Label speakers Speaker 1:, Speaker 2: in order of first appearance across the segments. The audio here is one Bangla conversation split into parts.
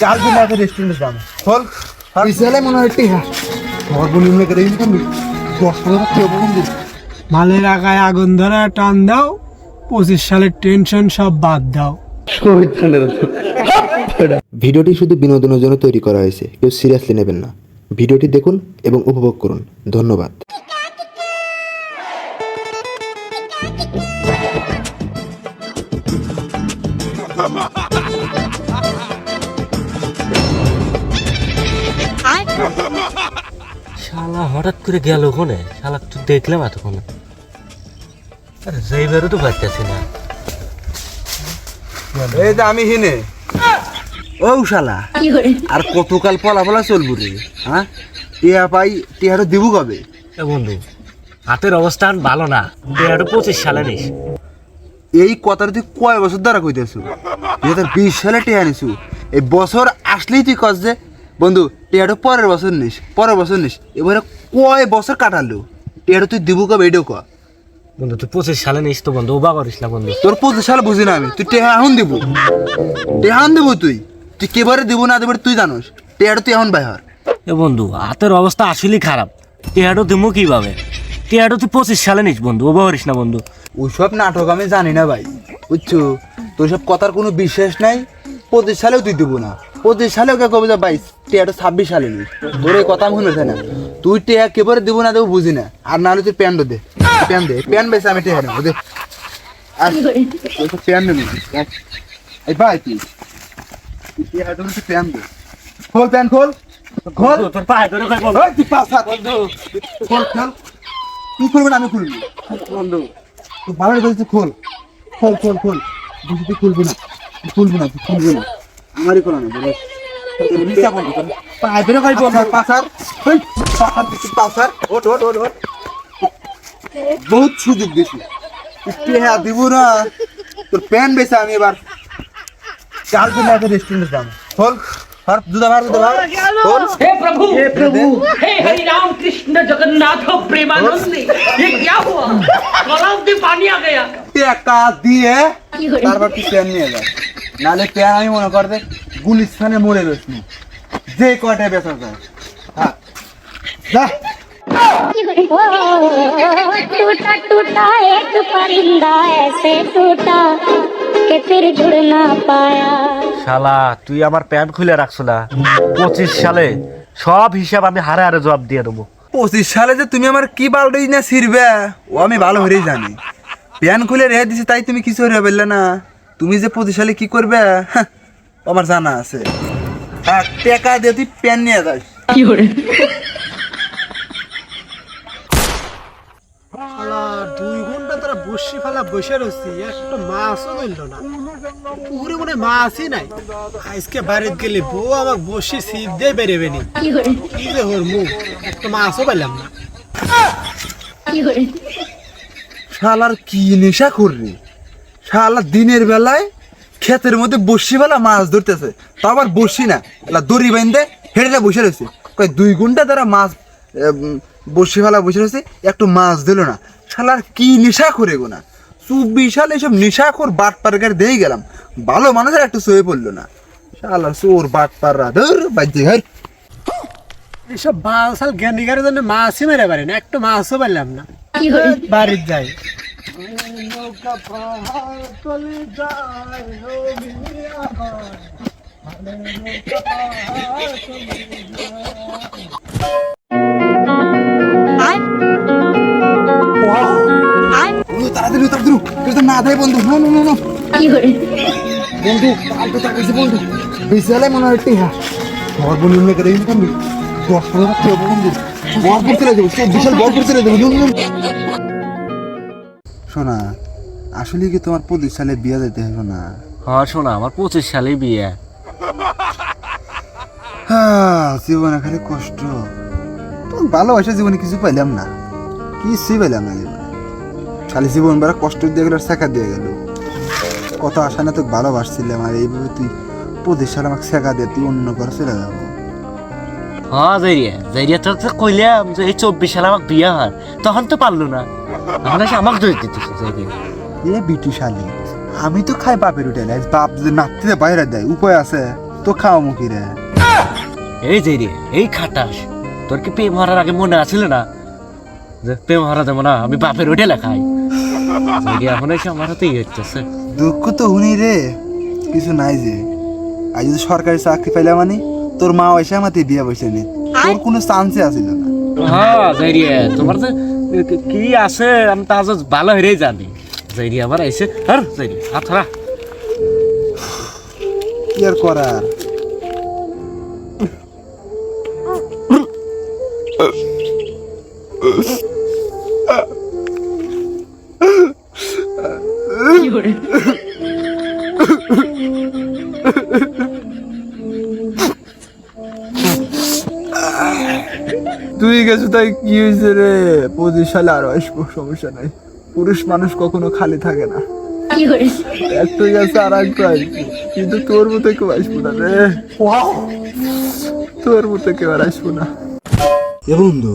Speaker 1: চার দিন আগে রেস্টুরেন্টে যাব খোল
Speaker 2: বিশালে মনে হয় টিহা
Speaker 1: ঘর বলি মনে করে দশ পনেরো কেউ বলুন
Speaker 3: মালের আগায় আগুন ধরে টান দাও পঁচিশ সালের টেনশন সব বাদ দাও
Speaker 2: ভিডিওটি শুধু বিনোদনের জন্য তৈরি করা হয়েছে কেউ সিরিয়াসলি নেবেন না ভিডিওটি দেখুন এবং উপভোগ করুন ধন্যবাদ
Speaker 4: শালা হঠাৎ করে গেল ওখানে শালা তো দেখলাম এতক্ষণ। আরে যাইবারও তো পারতেছি না।
Speaker 1: এই যে আমি হিনে। ও শালা আর কতকাল পলা পলা চলবো রে হ্যাঁ টিয়া পাই টিয়াটা দিব কবে?
Speaker 4: এ বন্ধু হাতের অবস্থান ভালো না। পঁচিশ সালে নিস।
Speaker 1: এই কথাটা তুই কয় বছর দ্বারা কইতেছু? দুই হাজার বিশ সালে টিয়া নিছু। এই বছর আসলেই তুই কস যে বন্ধু টিয়াটা পরের বছর নিস পরের বছর নিস। এবারে কয় বছর কাটালো? টিয়াটা তুই দিব কবে এটাও ক।
Speaker 4: বন্ধু তুই পঁচিশ সালে নিস তো বন্ধু ওবা করিস না বন্ধু?
Speaker 1: তোর পঁচিশ সাল বুঝি না আমি তুই টেহা এখন দিব। টেহা এখন দিব তুই? তুই কেবারে দিব না দেবে তুই জানোস। টেহাটা তুই এখন বাইহার
Speaker 4: এ বন্ধু হাতের অবস্থা আসলেই খারাপ। টিয়াটো দিমু কীভাবে? টিয়াটো তুই পঁচিশ সালে নিস বন্ধু ওবা করিস না বন্ধু?
Speaker 1: ওইসব নাটক আমি জানি না ভাই বুঝছ? তোর সব কথার কোনো বিশ্বাস নাই পঁচিশ সালেও তুই দিব না। পঁচিশ সালেও কে কবে যা বাইশ টেহাটা ছাব্বিশ সালে নিস তোর এই কথা আমি শুনেছে না। তুই টেহা কেবারে দিব না দেবো বুঝি না। আর নাহলে তুই প্যান্ট দে। প্যান্ট দে। প্যান্ট বেশি আমি টেহা নেব দে। আর প্যান্ট নেবি এই ভাই তুই। প্যান্ট দে। খোল প্যান্ট খোল। খোল।
Speaker 4: তোর পায়ে ধরে
Speaker 1: ওই তুই হাত বন্ধু। খোল খোল। তুই খুলবি না আমি খুলবি। বন্ধু। তুই খোল। খোল খোল খোল। বুঝি তুই খুলবি না। খুলবি না খুলবি না। আমারই খোলা না বলে নিচে বন্ধু তোর পায়ে বেরো খাই বন্ধু পাসার ওই পাসার দিচ্ছি পাসার ওট ওট ওট ওট বহুত সুযোগ দিছি তুই হ্যাঁ দিব না তোর প্যান বেছে আমি এবার চার দিন আগে রেস্টুরেন্টে যাবো খোল আর দুধা ভার দুধা ভার খোল
Speaker 5: हे प्रभु हे प्रभु हे हरि राम कृष्ण जगन्नाथ प्रेमानंद ये क्या हुआ गलाव में पानी आ गया
Speaker 1: টাকা দিয়ে তারপর তুই প্যান নিয়ে যা নালে প্যান আমি মনে কর দে গুলিস্তানে মরে রয়েছি যে কয়টায় বেচা যায় হ্যাঁ যা
Speaker 6: टूटा टूटा एक परिंदा ऐसे टूटा कि फिर जुड़ ना पाया
Speaker 4: শালা তুই আমার প্যান্ট খুলে রাখছো না পঁচিশ সালে সব হিসাব আমি হারে হারে জবাব দিয়ে দেবো
Speaker 1: পঁচিশ সালে যে তুমি আমার কি বালটাই না ছিড়বে ও আমি ভালো করেই জানি প্যান খুলে রেখে দিছি তাই তুমি কিছু হয়ে বললে না তুমি যে পঁচিশ সালে কি করবে? আমার জানা আছে। টাকা দিয়ে তুই প্যান নিয়ে যাস।
Speaker 3: আর দুই ঘণ্টা তারা বসি ফেলা বসে রয়েছি একটা মাছও মিললো না। পুকুরে মনে মাছই নাই। আজকে বাড়িতে গেলে বউ আমাকে বসি সিপ দিয়ে বেরোবে নি। কি ওর মুখ একটা মাছও পেলাম না।
Speaker 1: শালার কি নেশা করবি শালা দিনের বেলায় ক্ষেতের মধ্যে বসি বেলা মাছ ধরতেছে। তা আবার বসি না। এলা দড়ি বাইন্দে হেঁটে বসে রয়েছে। কয় দুই ঘণ্টা তারা মাছ বসি ফেলা বসে রয়েছে একটু মাছ দিল না। শালার কি নেশা করে গো না? চব্বিশ সালে এসব নেশা কর বাট পারগার দিয়ে গেলাম। ভালো মানুষের একটু সয়ে পড়ল না। শালা চোর বাট পাররা ধর বাজে ঘর।
Speaker 3: এইসব বাল সাল জ্ঞানীকারের জন্য মাছই মেরে পারে না একটা মাছও পারলাম না। বাড়ির যাই।
Speaker 1: তাড়াতাড়ি তাড়াতাড়ি কিন্তু না দেয় বন্ধু। No no no no. বন্ধু কালকে তাকাইছে বন্ধু। বিশালে মনে হয় টিহা। ঘর বলি মনে করে দশ বন্ধু। বরপুর চলে যাব বিশাল বরপুর চলে যাব নুন নুন শোনা আসলে কি তোমার পঁচিশ সালে বিয়ে দিতে হবে না?
Speaker 4: হ্যাঁ শোনা আমার পঁচিশ সালেই বিয়ে।
Speaker 1: জীবনে খালি কষ্ট। ভালোবাসা জীবনে কিছু পাইলাম না। কিছুই পাইলাম না জীবনে। খালি জীবন বেড়া কষ্ট দিয়ে গেল শেখা দিয়ে গেল। কত আশা না তোকে ভালোবাসছিলাম আর এইভাবে তুই পঁচিশ সালে আমাকে শেখা দিয়ে তুই অন্য করে চলে যাব।
Speaker 4: হ্যাঁ জাইরিয়া। জাইরিয়া তো কইলাম যে এই চব্বিশ সালে আমার বিয়ে হয়। তখন তো পারল না। তাহলে আমাকে দোষ দিতেছে জাইরিয়া।
Speaker 1: এ বিটু শালি আমি তো খাই বাপের উঠে বাপ যদি নাতিতে বাইরে দেয় উপায় আছে? তো খাও মুখি রে?
Speaker 4: এই যে রে এই খাটাস তোর কি প্রেম হারার আগে মনে আছিল না? যে প্রেম হারা দেবো না আমি বাপের ওইটা লেখাই এখন এসে আমার হাতে ইয়ে হচ্ছে
Speaker 1: দুঃখ তো হুনি রে কিছু নাই যে। আজ যদি সরকারি চাকরি পাইলে মানে তোর মা এসে আমাতে বিয়ে বসে নি। তোর কোনো চান্সে আসিল না।
Speaker 4: হ্যাঁ জাইরিয়া তোমার যে কি আছে আমি তা ভালো হেরেই জানি। জাইরিয়া আমার আইসে আর জাইরিয়া হাত
Speaker 1: করার? তুই গেছো তাই কি হয়েছে রে? পঁচিশ সালে আরও আসব, সমস্যা নাই। পুরুষ মানুষ কখনো খালি থাকে না। একটা গেছে আর একটা আসব কিন্তু তোর মতো কেউ আসব না রে। তোর মতো কেউ আর আসব না। এ বন্ধু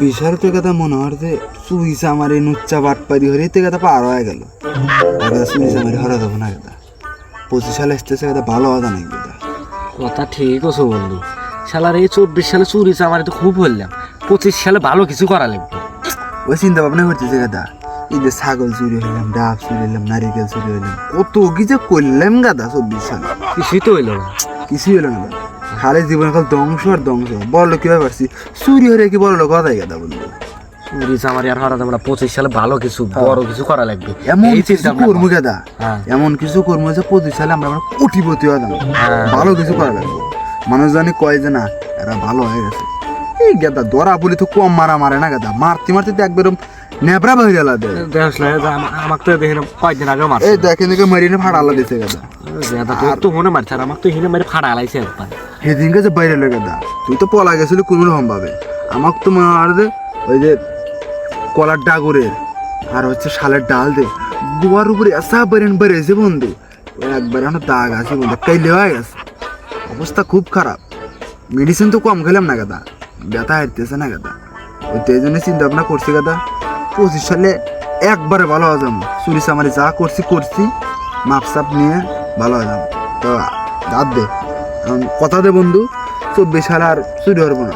Speaker 1: বিশাল তো কথা মনে হয় যে সুইসা আমার এই নুচ্চা বাটপারি হরে তে কথা পার হয়ে গেল। সুইসা আমার হরা দেবো না কথা। পঁচিশ সালে আসতেছে কথা ভালো হওয়া নাই কথা?
Speaker 4: কথা ঠিক আছে বন্ধু। শালার এই চব্বিশ সালে চুরি আমার তো খুব বললাম। পঁচিশ সালে ভালো কিছু করা লাগবে।
Speaker 1: ওই চিন্তা ভাবনা করতেছে গাদা এই যে ছাগল চুরি হইলাম ডাব চুরি হইলাম নারিকেল চুরি হইলাম কত কি যে করলাম গাদা চব্বিশ সালে।
Speaker 4: কিছুই তো হইল না।
Speaker 1: কিছুই হলো না খালি জীবন কাল ধ্বংস আর ধ্বংস। বড় কি পারছি? চুরি হয়ে কি বড় লোক কথাই গাদা বলব
Speaker 4: চুরি আমার আর পঁচিশ সালে ভালো কিছু বড় কিছু করা লাগবে।
Speaker 1: এমন কিছু করব
Speaker 4: হ্যাঁ।
Speaker 1: এমন কিছু করব যে পঁচিশ সালে আমরা আমরা কোটিপতি হতাম
Speaker 4: হ্যাঁ।
Speaker 1: ভালো কিছু করা লাগবে। মানুষ জানি কয় যে না এরা ভালো হয়ে গেছে। এই গাদা দরা বলি তো কম মারা মারে না গাদা। মারতে মারতে তো একবার নেবরা বহি গেল
Speaker 4: দেখ আমাকে তো দেখে কয়েকদিন আগে মারছে।
Speaker 1: এই দেখেন দেখে মারিনে ফাড়ালা দিছে গাদা।
Speaker 4: দাদা তোর তো মনে মারছে আর আমাকে তো হিনে মারি ফাড়া আলাইছে একবার
Speaker 1: সেদিনকে যে বাইরে লেগে দা তুই তো পলা গেছিলি কোনো রকম ভাবে আমার তো হয় যে ওই যে কলার ডাগরের আর হচ্ছে শালের ডাল দে। গোয়ার উপরে এসা বেরেন বেড়েছে বন্ধু। একবার এখন দাগ আছে বন্ধু কাইলে হয়ে গেছে। অবস্থা খুব খারাপ। মেডিসিন তো কম খেলাম না গাদা। ব্যথা হারতেছে না গাদা ওই তো এই জন্য চিন্তা ভাবনা করছি গাদা পঁচিশ সালে একবারে ভালো হয়ে যাব। চুরি চামারি যা করছি করছি মাপ সাপ নিয়ে ভালো হয়ে যাব। তো দাঁত দে। কথা দে বন্ধু চব্বিশ সালে আর চুরি হরবো না।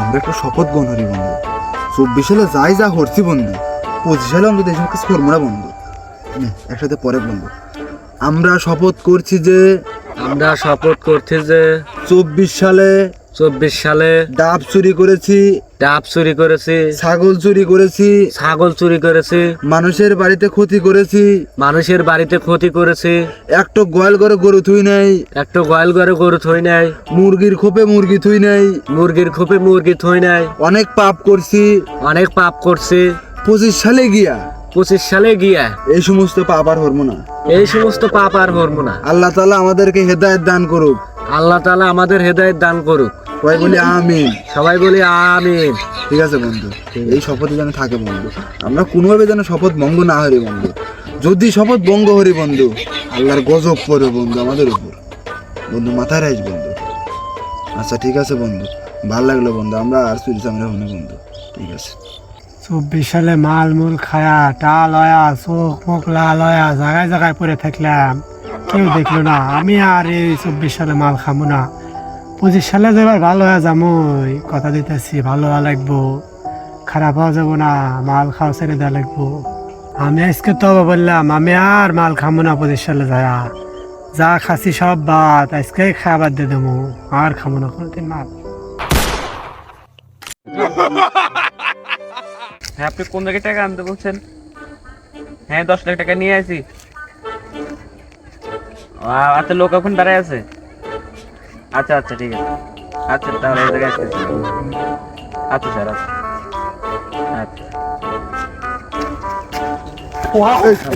Speaker 1: আমরা একটা শপথ গ্রহণ করি বন্ধু। চব্বিশ সালে যাই যা করছি বন্ধু পঁচিশ সালে অন্তত এইসব কাজ করব না বন্ধু। একসাথে পরে বন্ধু। আমরা শপথ করছি যে
Speaker 4: আমরা শপথ করছি যে
Speaker 1: চব্বিশ সালে
Speaker 4: চব্বিশ সালে
Speaker 1: ডাব চুরি করেছি
Speaker 4: ডাব চুরি করেছি
Speaker 1: ছাগল চুরি করেছি
Speaker 4: ছাগল চুরি করেছি
Speaker 1: মানুষের বাড়িতে ক্ষতি করেছি।
Speaker 4: মানুষের বাড়িতে ক্ষতি করেছি।
Speaker 1: একটা গোয়াল করে গরু থুই নাই
Speaker 4: একটা গোয়াল ঘরে গরু থই নাই
Speaker 1: মুরগির খোপে মুরগি থুই নাই।
Speaker 4: মুরগির খোপে মুরগি থই নাই।
Speaker 1: অনেক পাপ করছি।
Speaker 4: অনেক পাপ করছি।
Speaker 1: পঁচিশ সালে গিয়া
Speaker 4: পঁচিশ সালে গিয়া
Speaker 1: এই সমস্ত পাপ আর হরবো না
Speaker 4: এই সমস্ত পাপ আর হরবো না
Speaker 1: আল্লাহ তালা আমাদেরকে হেদায়ত দান করুক।
Speaker 4: আল্লাহ তালা আমাদের হেদায়ত দান করুক।
Speaker 1: সবাই বলি আমিন।
Speaker 4: সবাই বলি আমিন।
Speaker 1: ঠিক আছে বন্ধু এই শপথে যেন থাকে বন্ধু। আমরা কোনোভাবে যেন শপথ ভঙ্গ না হরি বন্ধু। যদি শপথ ভঙ্গ হরি বন্ধু আল্লাহর গজব পড়ে বন্ধু আমাদের উপর। বন্ধু মাথায় রাইস বন্ধু। আচ্ছা ঠিক আছে বন্ধু। ভালো লাগল বন্ধু আমরা আর চুরি চামড়া হব বন্ধু। ঠিক আছে।
Speaker 3: চব্বিশ সালে মাল মুল খায়া টাল লয়া চোখ মুখ লাল লয়া জায়গায় জায়গায় পরে থাকলাম। কেউ দেখল না। আমি আর এই চব্বিশ সালে মাল খামো না। পঁচিশ সালে যাবার ভালো হয়ে যাব কথা দিতেছি, ভালো হওয়া লাগবো। খারাপ হওয়া যাব না, মাল খাওয়া ছেড়ে দেওয়া লাগবো। আমি আজকে তো বললাম, আমি আর মাল খামো না পঁচিশ সালে যায়া। যা খাসি সব বাদ, আজকে খাবার দিয়ে দেবো। আর খামো না কোনোদিন মাল।
Speaker 7: হ্যাঁ আপনি কোন জায়গায় টাকা আনতে বলছেন? হ্যাঁ দশ লাখ টাকা নিয়ে আসি। আচ্ছা লোক এখন দাঁড়ায় আছে। আচ্ছা আচ্ছা ঠিক আছে। আচ্ছা তাহলে এই জায়গায় আসতেছি আচ্ছা স্যার আচ্ছা। আচ্ছা।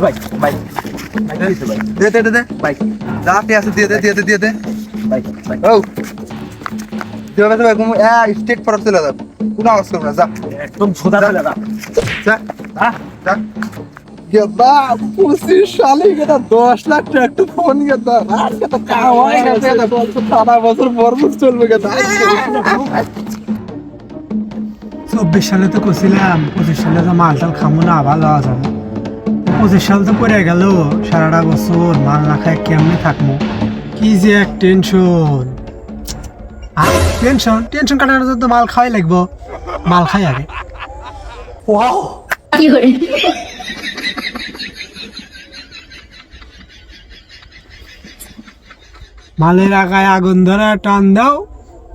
Speaker 7: ভাই ভাই।
Speaker 1: দে দে দে দে।
Speaker 7: ভাই।
Speaker 1: যা আছে দিয়ে দে দিয়ে দে দিয়ে দে।
Speaker 7: ভাই ভাই।
Speaker 1: ও। দিও ভাই কোনো স্টেট ফরক চলে যাবে। কোনো আওয়াজ করবে না যা।
Speaker 7: একদম সোজা চলে যা।
Speaker 1: যা।
Speaker 7: আহ,
Speaker 1: যা। গেদা পঁচিশ সালে গেদা দশ লাখ টাকা ফোন গেদা আর গেদা কামাই গেছে সারা বছর বরবর চলবে গেদা
Speaker 3: চব্বিশ সালে তো করছিলাম পঁচিশ সালে তো মাল টাল খামো না ভালো হওয়া যাবে পঁচিশ সাল তো পরে গেল সারাটা বছর মাল না খায় কেমনে থাকব কি যে এক টেনশন টেনশন টেনশন কাটানোর জন্য তো মাল খাওয়াই লাগবো। মাল খাই আগে। মালের আগায় আগুন ধরা টান দাও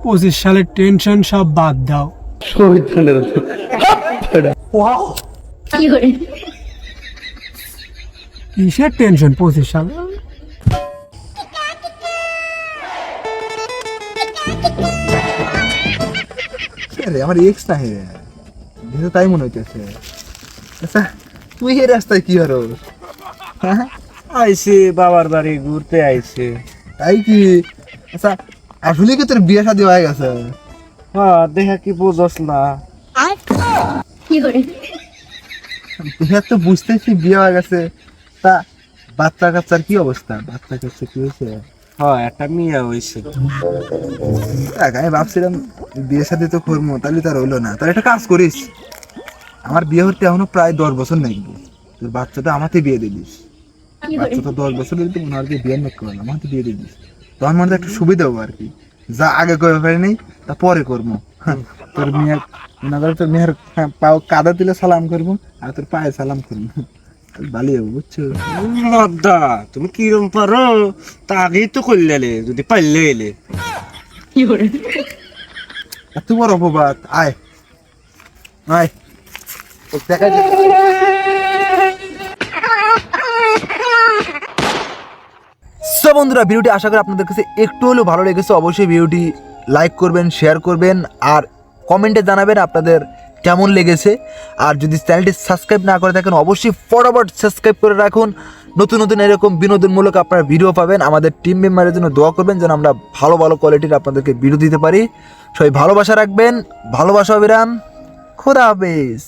Speaker 3: পঁচিশ সালের টেনশন সব বাদ দাও। কিসের টেনশন পঁচিশ সাল?
Speaker 1: আমার এক্স না হে তাই মনে হইতেছে। আচ্ছা তুই এই রাস্তায় কি হরো হ্যাঁ?
Speaker 7: আইছে বাবার বাড়ি ঘুরতে আইছে
Speaker 1: তাই কি? আচ্ছা আসলে কি তোর বিয়ে শাদী হয়ে গেছে?
Speaker 7: হ্যাঁ দেখা কি বোঝস না।
Speaker 1: দেখে তো বুঝতেছি বিয়ে হয়ে গেছে। তা বাচ্চা কাচ্চার কি অবস্থা? বাচ্চা কাচ্চা কি হয়েছে?
Speaker 7: হ্যাঁ একটা মিয়া
Speaker 1: দেখ, আমি ভাবছিলাম বিয়ে শাদী তো করব তাহলে তার হইল না। তাহলে একটা কাজ করিস। আমার বিয়ে হতে এখনও প্রায় দশ বছর লাগবে তোর বাচ্চাটা আমাতে বিয়ে দিলিস বাচ্চাটা দশ বছর হলে তো মনে হয় আর কি বিয়ে মেক করলাম আমাতে বিয়ে দিলিস তখন মনে একটা সুবিধা হব আর কি। যা আগে করে পারি নেই তা পরে করব। হ্যাঁ, তোর মেয়ের মনে করে তোর মেয়ের হ্যাঁ, পাও কাদা দিলে সালাম করব আর তোর পায়ে সালাম করব। ভালোই হবে বুঝছ?
Speaker 7: মদ্দা তুমি কিরম পারো? তা আগেই তো করলে যদি পারলে এলে।
Speaker 1: এত বড় অপবাদ আয়। আয়। দেখা সো বন্ধুরা, ভিডিওটি আশা করি আপনাদের কাছে একটু হলেও ভালো লেগেছে। অবশ্যই ভিডিওটি লাইক করবেন শেয়ার করবেন, আর কমেন্টে জানাবেন আপনাদের কেমন লেগেছে। আর যদি চ্যানেলটি সাবস্ক্রাইব না করে থাকেন, অবশ্যই ফটাফট সাবস্ক্রাইব করে রাখুন। নতুন নতুন এরকম বিনোদনমূলক আপনারা ভিডিও পাবেন। আমাদের টিম মেম্বারের জন্য দোয়া করবেন যেন আমরা ভালো ভালো কোয়ালিটির আপনাদেরকে ভিডিও দিতে পারি। সবাই ভালোবাসা রাখবেন। ভালোবাসা অবিরাম। খোদা হাফেজ।